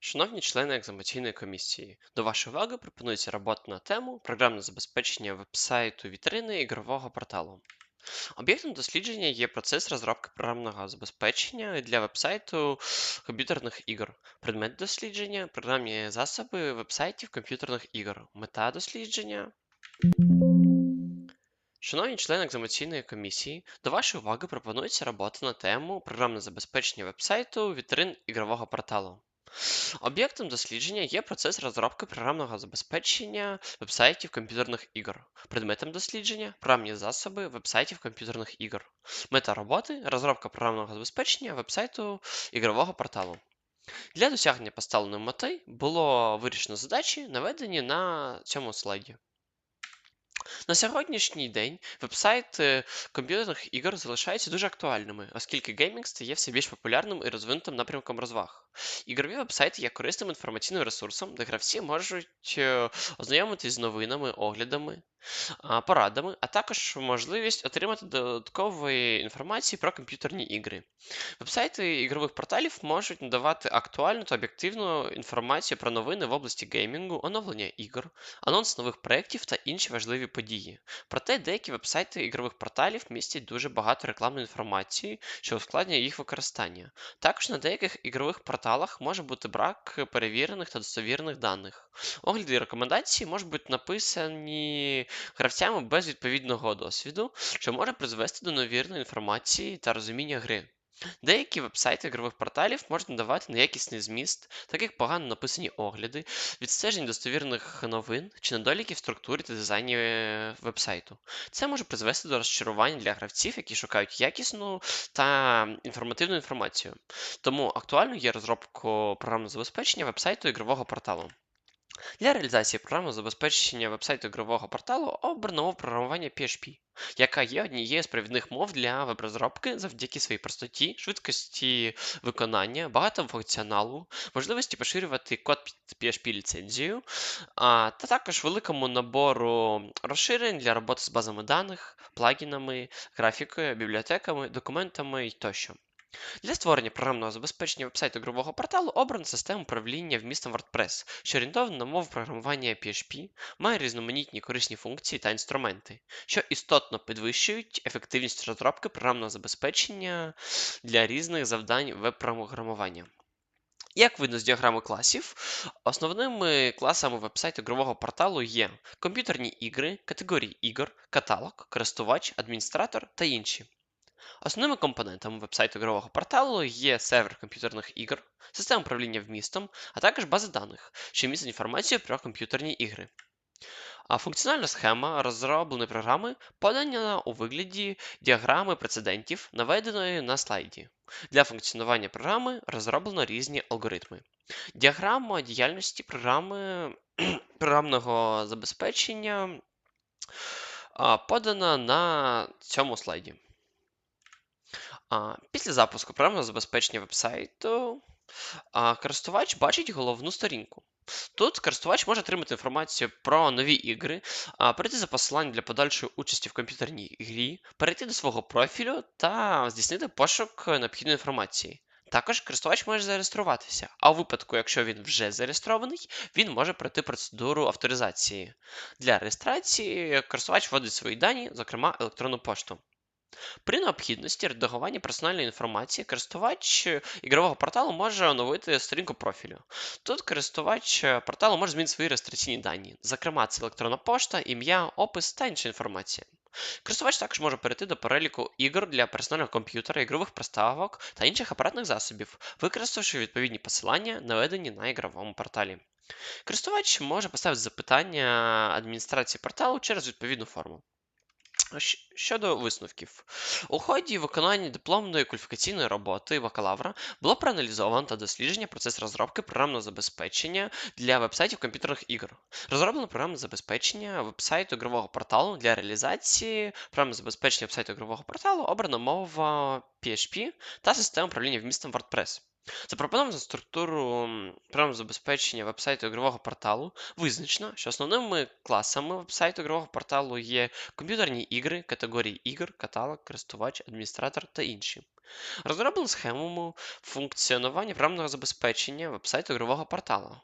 Шановні члени екзаменаційної комісії, до вашої уваги пропонується робота на тему програмне забезпечення веб-сайту вітрини ігрового порталу. Об'єктом дослідження є процес розробки програмного забезпечення для веб-сайту комп'ютерних ігор. Предмет дослідження програмні засоби веб-сайтів комп'ютерних ігор. Мета дослідження. Шановні члени екзаменаційної комісії, до вашої уваги пропонується робота на тему програмне забезпечення веб-сайту вітрин ігрового порталу. Об'єктом дослідження є процес розробки програмного забезпечення веб-сайтів комп'ютерних ігор. Предметом дослідження програмні засоби веб-сайтів комп'ютерних ігор. Мета роботи розробка програмного забезпечення веб-сайту ігрового порталу. Для досягнення поставленої мети було вирішено задачі, наведені на цьому слайді. На сьогоднішній день веб-сайти комп'ютерних ігор залишаються дуже актуальними, оскільки геймінг стає все більш популярним і розвинутим напрямком розваг. Ігрові веб-сайти є корисним інформаційним ресурсом, де гравці можуть е, ознайомитись з новинами, оглядами, порадами, а також можливість отримати додаткової інформації про комп'ютерні ігри. Веб-сайти ігрових порталів можуть надавати актуальну та об'єктивну інформацію про новини в області геймінгу, оновлення ігор, анонс нових проєктів та інші важливі події. Проте деякі веб-сайти ігрових порталів містять дуже багато рекламної інформації, що ускладнює їх використання. Також на деяких ігрових порталах може бути брак перевірених та достовірних даних. Огляди і рекомендації можуть бути написані гравцями без відповідного досвіду, що може призвести до невірної інформації та розуміння гри. Деякі веб-сайти ігрових порталів можуть надавати неякісний зміст, так як погано написані огляди, відстежень достовірних новин чи недоліків в структурі та дизайні е, веб-сайту. Це може призвести до розчарування для гравців, які шукають якісну та інформативну інформацію. Тому актуальною є розробка програмного забезпечення веб-сайту ігрового порталу. Для реалізації програмного забезпечення веб-сайту ігрового порталу обрано програмування PHP, яка є однією з провідних мов для веб-розробки завдяки своїй простоті, швидкості виконання, багатому функціоналу, можливості поширювати код під PHP ліцензію, та також великому набору розширень для роботи з базами даних, плагінами, графікою, бібліотеками, документами тощо. Для створення програмного забезпечення вебсайту ігрового порталу обрано систему управління вмістом WordPress, що орієнтована на мову програмування PHP, має різноманітні корисні функції та інструменти, що істотно підвищують ефективність розробки програмного забезпечення для різних завдань веб-програмування. Як видно з діаграми класів, основними класами веб-сайту ігрового порталу є комп'ютерні ігри, категорії ігор, каталог, користувач, адміністратор та інші. Основними компонентами веб-сайту ігрового порталу є сервер комп'ютерних ігор, система управління вмістом, а також база даних, що містить інформацію про комп'ютерні ігри. А функціональна схема розробленої програми подана у вигляді діаграми прецедентів, наведеної на слайді. Для функціонування програми розроблено різні алгоритми. Діаграма діяльності програми програмного забезпечення подана на цьому слайді. А, Після запуску програмного забезпечення веб-сайту користувач бачить головну сторінку. Тут користувач може отримати інформацію про нові ігри, перейти за посиланням для подальшої участі в комп'ютерній грі, перейти до свого профілю та здійснити пошук необхідної інформації. Також користувач може зареєструватися, а у випадку, якщо він вже зареєстрований, він може пройти процедуру авторизації. Для реєстрації користувач вводить свої дані, зокрема електронну пошту. При необхідності редагування персональної інформації користувач е, ігрового порталу може оновити сторінку профілю. Тут користувач е, порталу може змінити свої реєстраційні дані, зокрема, це електронна пошта, ім'я, опис та інша інформація. Користувач також може перейти до переліку ігор для персонального комп'ютера, ігрових приставок та інших апаратних засобів, використавши відповідні посилання, наведені на ігровому порталі. Користувач може поставити запитання адміністрації порталу через відповідну форму. Щодо висновків, у ході виконання дипломної кваліфікаційної роботи бакалавра було проаналізовано та дослідження процес розробки програмного забезпечення для вебсайтів комп'ютерних ігор. Розроблено програмне забезпечення вебсайту ігрового порталу для реалізації програмного забезпечення вебсайту ігрового порталу обрана мова PHP та система управління вмістом WordPress. Запропоновано структуру програмного забезпечення веб-сайту ігрового порталу. Визначено, що основними класами веб-сайту ігрового порталу є комп'ютерні ігри, категорії ігор, каталог, користувач, адміністратор та інші. Розроблено схему функціонування програмного забезпечення веб-сайту ігрового порталу.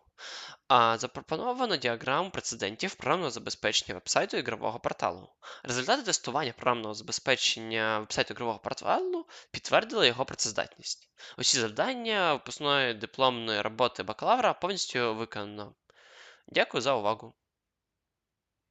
А запропоновано діаграму прецедентів програмного забезпечення веб-сайту ігрового порталу. Результати тестування програмного забезпечення веб-сайту ігрового порталу підтвердили його працездатність. Усі завдання випускної дипломної роботи бакалавра повністю виконано. Дякую за увагу.